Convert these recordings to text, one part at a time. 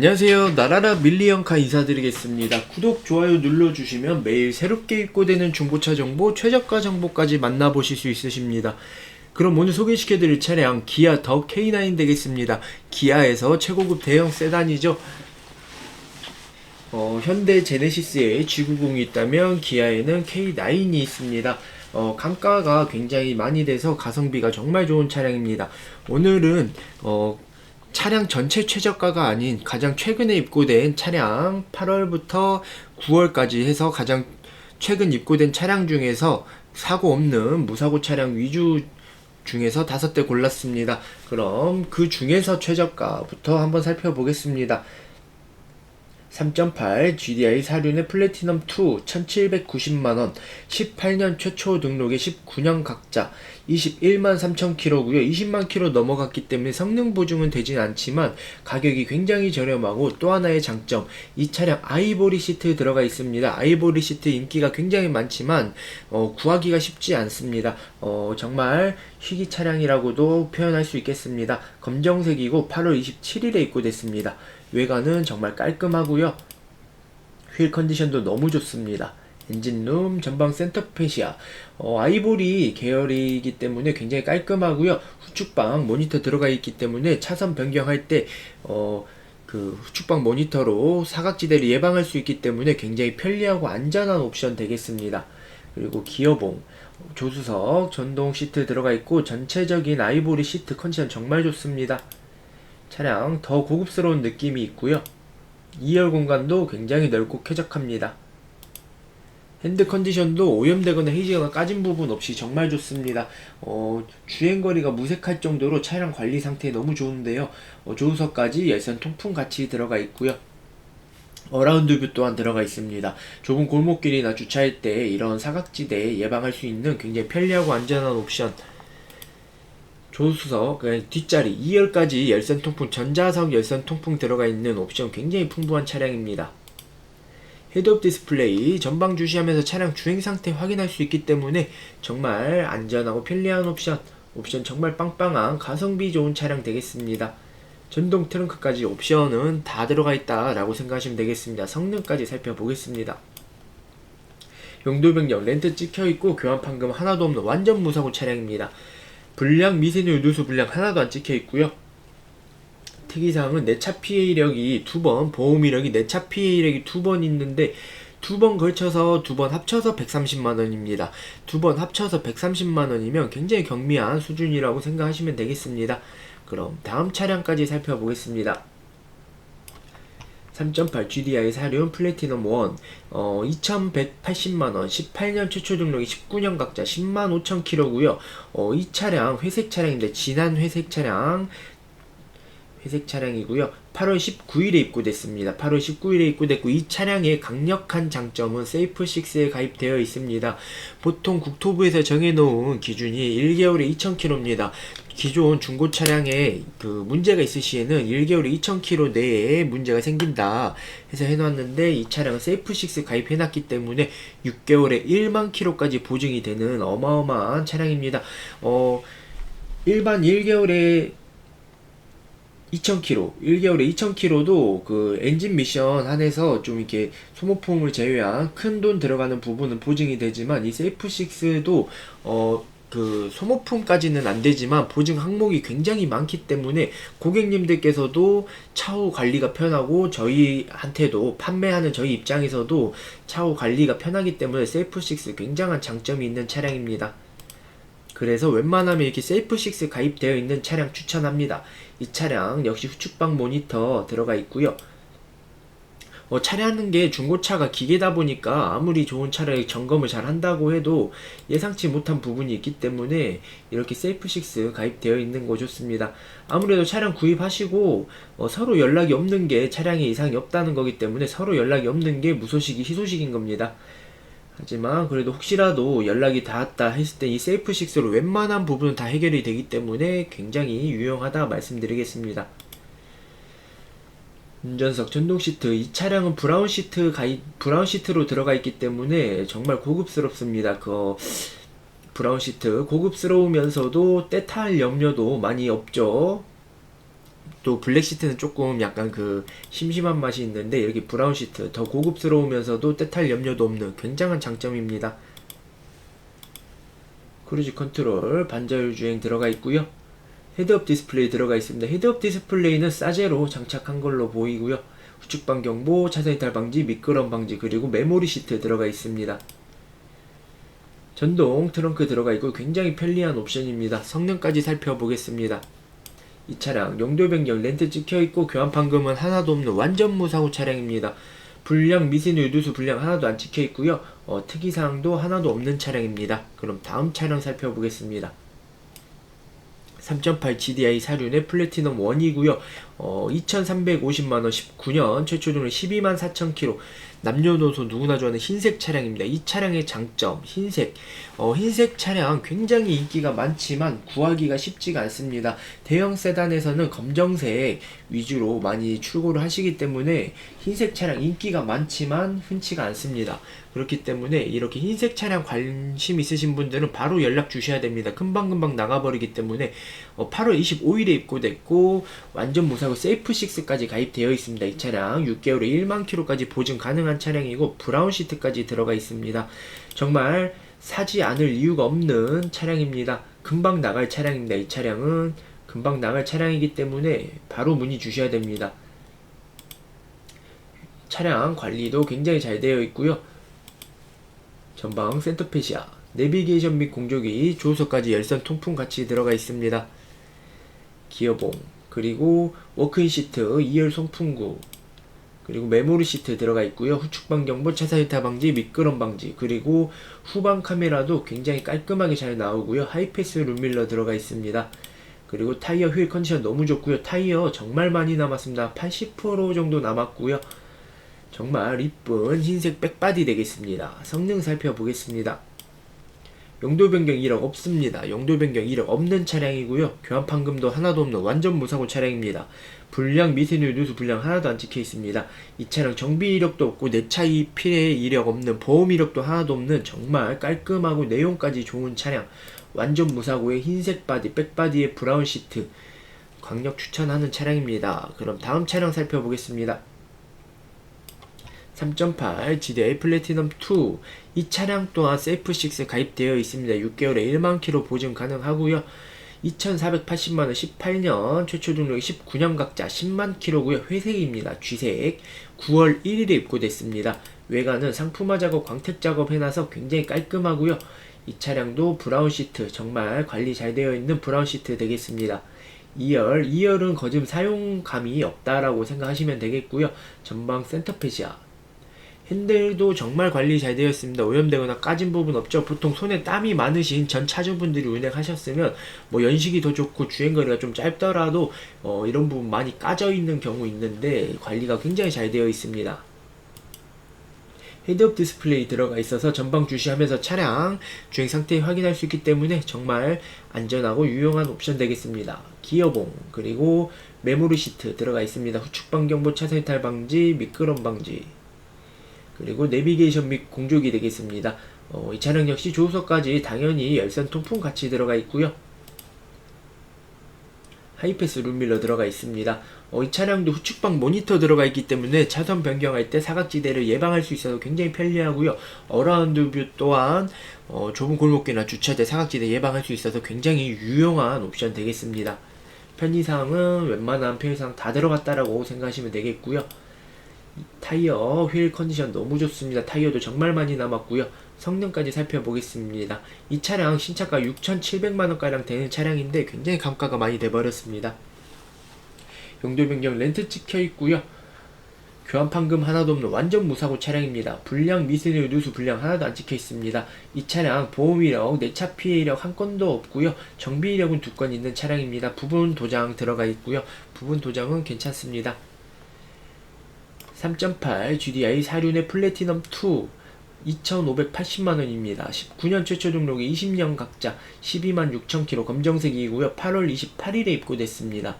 안녕하세요. 나라라 밀리언카 인사드리겠습니다. 구독, 좋아요 눌러주시면 매일 새롭게 입고되는 중고차 정보, 최저가 정보까지 만나보실 수 있으십니다. 그럼 오늘 소개시켜드릴 차량 기아 더 K9 되겠습니다. 기아에서 최고급 대형 세단이죠. 어, 현대 제네시스에 G90이 있다면 기아에는 K9이 있습니다. 어, 감가가 굉장히 많이 돼서 가성비가 정말 좋은 차량입니다. 오늘은 어, 차량 전체 최저가가 아닌 가장 최근에 입고된 차량 8월부터 9월까지 해서 가장 최근 입고된 차량 중에서 사고 없는 무사고 차량 위주 중에서 다섯 대 골랐습니다. 그럼 그 중에서 최저가부터 한번 살펴보겠습니다. 3.8 GDI 사륜의 플래티넘 2 1790만원 18년 최초 등록의 19년 각자 21만 3천 킬로고요. 20만 킬로 넘어갔기 때문에 성능 보증은 되진 않지만 가격이 굉장히 저렴하고 또 하나의 장점 이 차량 아이보리 시트 들어가 있습니다. 아이보리 시트 인기가 굉장히 많지만 어, 구하기가 쉽지 않습니다. 어, 정말 희귀 차량이라고도 표현할 수 있겠습니다. 검정색이고 8월 27일에 입고됐습니다 외관은 정말 깔끔하고요. 휠 컨디션도 너무 좋습니다. 엔진룸, 전방 센터페시아, 어, 아이보리 계열이기 때문에 굉장히 깔끔하고요. 후축방 모니터 들어가 있기 때문에 차선 변경할 때 어, 그 후축방 모니터로 사각지대를 예방할 수 있기 때문에 굉장히 편리하고 안전한 옵션 되겠습니다. 그리고 기어봉, 조수석, 전동 시트 들어가 있고 전체적인 아이보리 시트 컨디션 정말 좋습니다. 차량 더 고급스러운 느낌이 있고요. 2열 공간도 굉장히 넓고 쾌적합니다. 핸드 컨디션도 오염되거나 헤이지거나 까진 부분 없이 정말 좋습니다. 어, 주행거리가 무색할 정도로 차량 관리 상태 너무 좋은데요. 어, 조수석까지 열선 통풍 같이 들어가 있고요. 어라운드 뷰 또한 들어가 있습니다. 좁은 골목길이나 주차할 때 이런 사각지대 예방할 수 있는 굉장히 편리하고 안전한 옵션 조수석, 그 뒷자리 2열까지 열선 통풍, 전자석 열선 통풍 들어가 있는 옵션 굉장히 풍부한 차량입니다. 헤드업 디스플레이 전방 주시하면서 차량 주행 상태 확인할 수 있기 때문에 정말 안전하고 편리한 옵션, 옵션 정말 빵빵한 가성비 좋은 차량 되겠습니다. 전동 트렁크까지 옵션은 다 들어가 있다 라고 생각하시면 되겠습니다. 성능까지 살펴보겠습니다. 용도 변경 렌트 찍혀 있고 교환 판금 하나도 없는 완전 무사고 차량입니다. 불량 미세누 누수 불량 하나도 안 찍혀 있고요. 특이사항은 내차 피해 이력이 두 번, 보험 이력이 내차 피해 이력이 두 번 있는데 두 번 걸쳐서 두 번 합쳐서 130만 원입니다. 두 번 합쳐서 130만 원이면 굉장히 경미한 수준이라고 생각하시면 되겠습니다. 그럼 다음 차량까지 살펴보겠습니다. 3.8 GDI 사륜 플래티넘 1 어, 2180만원 18년 최초 등록이 19년 각자 10만 5천 킬로고요 어, 이 차량 회색 차량인데 진한 회색 차량 회색 차량이고요. 8월 19일에 입고됐습니다. 8월 19일에 입고됐고 이 차량의 강력한 장점은 세이프 6에 가입되어 있습니다. 보통 국토부에서 정해놓은 기준이 1개월에 2,000km입니다. 기존 중고 차량에 그 문제가 있을 시에는 1개월에 2,000km 내에 문제가 생긴다 해서 해놨는데 이 차량은 세이프 6 가입해놨기 때문에 6개월에 1만 킬로까지 보증이 되는 어마어마한 차량입니다. 어 일반 1개월에 2000km, 1개월에 2000km도 그 엔진 미션 한해서 좀 이렇게 소모품을 제외한 큰 돈 들어가는 부분은 보증이 되지만 이 세이프 6도 어, 그 소모품까지는 안 되지만 보증 항목이 굉장히 많기 때문에 고객님들께서도 차후 관리가 편하고 저희한테도 판매하는 저희 입장에서도 차후 관리가 편하기 때문에 세이프 6 굉장한 장점이 있는 차량입니다. 그래서 웬만하면 이렇게 세이프 6 가입되어 있는 차량 추천합니다. 이 차량 역시 후축방 모니터 들어가 있고요. 어, 차량하는 게 중고차가 기계다 보니까 아무리 좋은 차를 점검을 잘 한다고 해도 예상치 못한 부분이 있기 때문에 이렇게 세이프6 가입되어 있는 거 좋습니다. 아무래도 차량 구입하시고 어, 서로 연락이 없는 게 차량에 이상이 없다는 거기 때문에 서로 연락이 없는 게 무소식이 희소식인 겁니다. 하지만 그래도 혹시라도 연락이 닿았다 했을 때 이 세이프6로 웬만한 부분은 다 해결이 되기 때문에 굉장히 유용하다 말씀드리겠습니다. 운전석 전동 시트 이 차량은 브라운 시트 가입 브라운 시트로 들어가 있기 때문에 정말 고급스럽습니다. 그 브라운 시트 고급스러우면서도 때탈 염려도 많이 없죠. 또 블랙 시트는 조금 약간 그 심심한 맛이 있는데 이렇게 브라운 시트 더 고급스러우면서도 때탈 염려도 없는 굉장한 장점입니다. 크루즈 컨트롤 반자율 주행 들어가 있고요. 헤드업 디스플레이 들어가 있습니다. 헤드업 디스플레이는 싸제로 장착한 걸로 보이고요. 후측방 경보, 차선 이탈 방지, 미끄럼 방지 그리고 메모리 시트 들어가 있습니다. 전동 트렁크 들어가 있고 굉장히 편리한 옵션입니다. 성능까지 살펴보겠습니다. 이 차량 용도 변경 렌트 찍혀 있고 교환 판금은 하나도 없는 완전 무사고 차량입니다. 불량 미신 유두수 불량 하나도 안 찍혀 있고요. 어, 특이 사항도 하나도 없는 차량입니다. 그럼 다음 차량 살펴보겠습니다. 3.8 GDI 사륜의 플래티넘 1이고요. 어, 2,350만원 19년 최초 등록 12만 4천 킬로 남녀노소 누구나 좋아하는 흰색 차량입니다. 이 차량의 장점 흰색 어, 흰색 차량 굉장히 인기가 많지만 구하기가 쉽지가 않습니다. 대형 세단에서는 검정색 위주로 많이 출고를 하시기 때문에 흰색 차량 인기가 많지만 흔치가 않습니다. 그렇기 때문에 이렇게 흰색 차량 관심 있으신 분들은 바로 연락 주셔야 됩니다. 금방금방 나가버리기 때문에 어, 8월 25일에 입고됐고 완전 무사고 세이프6까지 가입되어 있습니다. 이 차량 6개월에 1만 킬로까지 보증 가능한 차량이고 브라운 시트까지 들어가 있습니다. 정말 사지 않을 이유가 없는 차량입니다. 금방 나갈 차량입니다. 이 차량은 금방 나갈 차량이기 때문에 바로 문의 주셔야 됩니다. 차량 관리도 굉장히 잘 되어 있고요. 전방 센터페시아, 내비게이션 및 공조기, 조수까지 열선 통풍 같이 들어가 있습니다. 기어봉, 그리고 워크인 시트, 2열 송풍구, 그리고 메모리 시트 들어가 있고요. 후측방 경보, 차선 이탈 방지, 미끄럼 방지, 그리고 후방 카메라도 굉장히 깔끔하게 잘 나오고요. 하이패스 룸밀러 들어가 있습니다. 그리고 타이어 휠 컨디션 너무 좋고요. 타이어 정말 많이 남았습니다. 80% 정도 남았고요. 정말 이쁜 흰색 백바디 되겠습니다. 성능 살펴보겠습니다. 용도 변경 1억 없습니다. 용도 변경 1억 없는 차량이고요. 교환 판금도 하나도 없는 완전 무사고 차량입니다. 불량 미세누 누수 불량 하나도 안 찍혀 있습니다. 이 차량 정비 이력도 없고 내 차 이 피해 이력 없는 보험 이력도 하나도 없는 정말 깔끔하고 내용까지 좋은 차량. 완전 무사고의 흰색 바디, 백바디의 브라운 시트. 강력 추천하는 차량입니다. 그럼 다음 차량 살펴보겠습니다. 3.8 GDI 플래티넘 2. 이 차량 또한 세이프6 가입되어 있습니다. 6개월에 1만 킬로 보증 가능하고요. 2,480만원 18년 최초 등록이 19년 각자 10만 킬로고요. 회색입니다. 쥐색 9월 1일에 입고됐습니다. 외관은 상품화 작업, 광택 작업 해놔서 굉장히 깔끔하고요. 이 차량도 브라운 시트 정말 관리 잘 되어 있는 브라운 시트 되겠습니다. 2열, 2열은 거즘 사용감이 없다라고 생각하시면 되겠고요. 전방 센터페시아 핸들도 정말 관리 잘 되어 있습니다. 오염되거나 까진 부분 없죠. 보통 손에 땀이 많으신 전 차주분들이 운행하셨으면 뭐 연식이 더 좋고 주행거리가 좀 짧더라도 어, 이런 부분 많이 까져 있는 경우 있는데 관리가 굉장히 잘 되어 있습니다. 헤드업 디스플레이 들어가 있어서 전방 주시하면서 차량 주행 상태 확인할 수 있기 때문에 정말 안전하고 유용한 옵션 되겠습니다. 기어봉 그리고 메모리 시트 들어가 있습니다. 후측방 경보 차선 이탈 방지 미끄럼 방지 그리고 내비게이션 및 공조기 되겠습니다. 어, 이 차량 역시 조수석까지 당연히 열선 통풍 같이 들어가 있고요. 하이패스 룸밀러 들어가 있습니다. 어, 이 차량도 후측방 모니터 들어가 있기 때문에 차선 변경할 때 사각지대를 예방할 수 있어서 굉장히 편리하고요. 어라운드 뷰 또한 어, 좁은 골목길이나 주차대 사각지대 예방할 수 있어서 굉장히 유용한 옵션 되겠습니다. 편의사항은 웬만한 편의사항 다 들어갔다라고 생각하시면 되겠고요. 타이어 휠 컨디션 너무 좋습니다. 타이어도 정말 많이 남았고요. 성능까지 살펴보겠습니다. 이 차량 신차가 6,700만원가량 되는 차량인데 굉장히 감가가 많이 돼버렸습니다. 용도 변경 렌트 찍혀 있고요. 교환 판금 하나도 없는 완전 무사고 차량입니다. 불량 미세누 누수 불량 하나도 안 찍혀 있습니다. 이 차량 보험 이력, 내차 피해 이력 한 건도 없고요. 정비 이력은 두 건 있는 차량입니다. 부분 도장 들어가 있고요. 부분 도장은 괜찮습니다. 3.8 GDI 사륜의 플래티넘 2 2,580만원입니다. 19년 최초 등록이 20년 각자 12만 6천0 k 검정색이고요. 8월 28일에 입고됐습니다.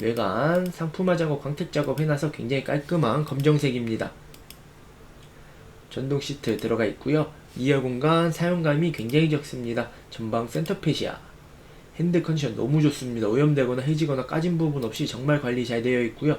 외관 상품화 작업, 광택 작업 해놔서 굉장히 깔끔한 검정색입니다. 전동 시트 들어가 있고요. 2열 공간 사용감이 굉장히 적습니다. 전방 센터페시아 핸드 컨디션 너무 좋습니다. 오염되거나 해지거나 까진 부분 없이 정말 관리 잘 되어 있고요.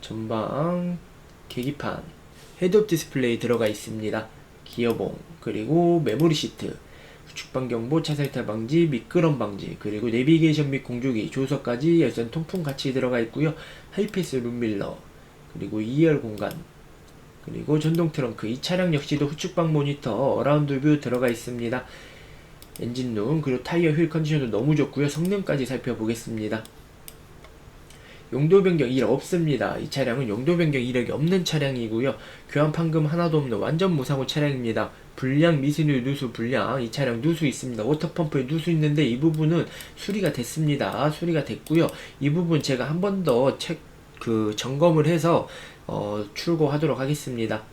전방 계기판, 헤드업 디스플레이 들어가 있습니다. 기어봉, 그리고 메모리 시트, 후측방 경보, 차살타 방지, 미끄럼 방지, 그리고 내비게이션 및 공조기, 조수석까지 열선 통풍 같이 들어가 있고요. 하이패스 룸밀러, 그리고 2열 공간, 그리고 전동 트렁크, 이 차량 역시도 후측방 모니터, 어라운드 뷰 들어가 있습니다. 엔진룸, 그리고 타이어 휠 컨디션도 너무 좋고요. 성능까지 살펴보겠습니다. 용도 변경 이력 없습니다. 이 차량은 용도 변경 이력이 없는 차량이고요. 교환 판금 하나도 없는 완전 무사고 차량입니다. 불량 미세누 누수 불량 이 차량 누수 있습니다. 워터펌프에 누수 있는데 이 부분은 수리가 됐습니다. 수리가 됐고요. 이 부분 제가 한 번 더 책 그 점검을 해서 어, 출고하도록 하겠습니다.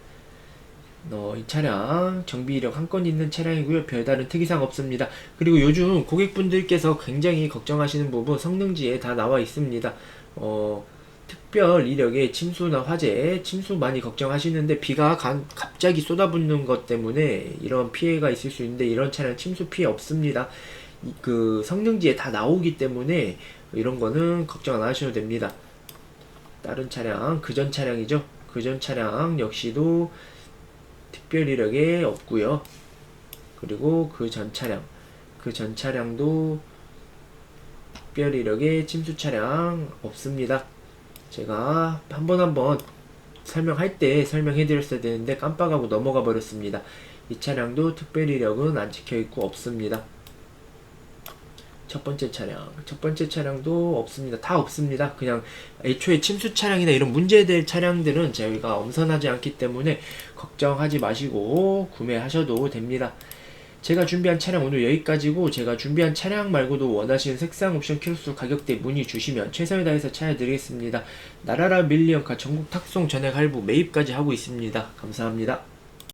어, 이 차량 정비 이력 한 건 있는 차량이고요. 별다른 특이사항 없습니다. 그리고 요즘 고객분들께서 굉장히 걱정하시는 부분 성능지에 다 나와 있습니다. 어, 특별 이력에 침수나 화재, 침수 많이 걱정하시는데 비가 간- 갑자기 쏟아붓는 것 때문에 이런 피해가 있을 수 있는데 이런 차량 침수 피해 없습니다. 이- 그 성능지에 다 나오기 때문에 이런 거는 걱정 안 하셔도 됩니다. 다른 차량, 그 전 차량이죠. 그 전 차량 역시도 특별 이력에 없고요. 그리고 그 전 차량, 그 전 차량도 특별 이력에 침수 차량 없습니다. 제가 한 번 한번 설명할 때 설명해 드렸어야 되는데 깜빡하고 넘어가 버렸습니다. 이 차량도 특별 이력은 안 찍혀 있고 없습니다. 첫 번째 차량, 첫 번째 차량도 없습니다. 다 없습니다. 그냥 애초에 침수 차량이나 이런 문제될 차량들은 저희가 엄선하지 않기 때문에 걱정하지 마시고 구매하셔도 됩니다. 제가 준비한 차량 오늘 여기까지고 제가 준비한 차량 말고도 원하시는 색상 옵션 키로수 가격대 문의 주시면 최선을 다해서 찾아드리겠습니다. 나라라 밀리언카 전국 탁송 전액 할부 매입까지 하고 있습니다. 감사합니다.